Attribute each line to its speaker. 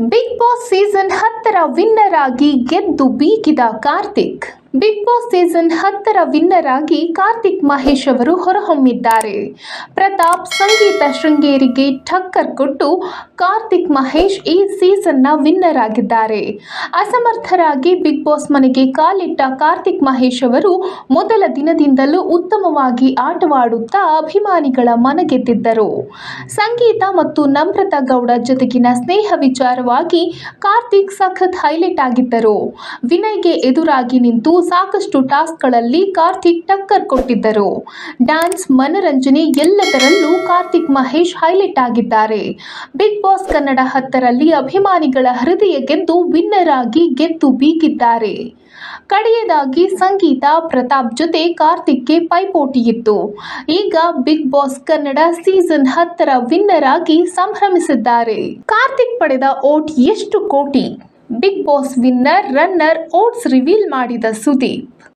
Speaker 1: Big Boss season ಹತ್ತರ winner ಆಗಿ ಗೆದ್ದು ಬೀಗಿದ ಕಾರ್ತಿಕ್. ಬಿಗ್ ಬಾಸ್ ಸೀಸನ್ ಹತ್ತರ ವಿನ್ನರ್ ಆಗಿ ಕಾರ್ತಿಕ್ ಮಹೇಶ್ ಅವರು ಹೊರಹೊಮ್ಮಿದ್ದಾರೆ. ಪ್ರತಾಪ್ ಸಂಗೀತ ಶೃಂಗೇರಿಗೆ ಠಕ್ಕರ್ ಕೊಟ್ಟು ಕಾರ್ತಿಕ್ ಮಹೇಶ್ ಈ ಸೀಸನ್ನ ವಿನ್ನರ್ ಆಗಿದ್ದಾರೆ. ಅಸಮರ್ಥರಾಗಿ ಬಿಗ್ ಬಾಸ್ ಮನೆಗೆ ಕಾಲಿಟ್ಟ ಕಾರ್ತಿಕ್ ಮಹೇಶ್ ಅವರು ಮೊದಲ ದಿನದಿಂದಲೂ ಉತ್ತಮವಾಗಿ ಆಟವಾಡುತ್ತಾ ಅಭಿಮಾನಿಗಳ ಮನಗೆದ್ದಿದ್ದರು. ಸಂಗೀತ ಮತ್ತು ನಮ್ರತಾ ಗೌಡ ಜೊತೆಗಿನ ಸ್ನೇಹ ವಿಚಾರವಾಗಿ ಕಾರ್ತಿಕ್ ಸಖತ್ ಹೈಲೈಟ್ ಆಗಿದ್ದರು. ವಿನಯ್ಗೆ ಎದುರಾಗಿ ನಿಂತು ಸಾಕಷ್ಟು ಟಾಸ್ಕ್ಗಳಲ್ಲಿ ಕಾರ್ತಿಕ್ ಟಕ್ಕರ್ ಕೊಟ್ಟಿದ್ದರು. ಡ್ಯಾನ್ಸ್ ಮನರಂಜನೆ ಎಲ್ಲದರಲ್ಲೂ ಕಾರ್ತಿಕ್ ಮಹೇಶ್ ಹೈಲೈಟ್ ಆಗಿದ್ದಾರೆ. ಬಿಗ್ ಬಾಸ್ ಕನ್ನಡ ಹತ್ತರಲ್ಲಿ ಅಭಿಮಾನಿಗಳ ಹೃದಯ ಗೆದ್ದು ವಿನ್ನರ್ ಆಗಿ ಗೆದ್ದು ಬೀಗಿದ್ದಾರೆ. ಕಡೆಯದಾಗಿ ಸಂಗೀತ, ಪ್ರತಾಪ್ ಜೊತೆ ಕಾರ್ತಿಕ್ಗೆ ಪೈಪೋಟಿಯಿತ್ತು. ಈಗ ಬಿಗ್ ಬಾಸ್ ಕನ್ನಡ ಸೀಸನ್ ಹತ್ತರ ವಿನ್ನರ್ ಆಗಿ ಸಂಭ್ರಮಿಸಿದ್ದಾರೆ. ಕಾರ್ತಿಕ್ ಪಡೆದ ಓಟ್ ಎಷ್ಟು ಕೋಟಿ? Bigg Boss winner runner votes reveal ಮಾಡಿದ ಸುದೀಪ್.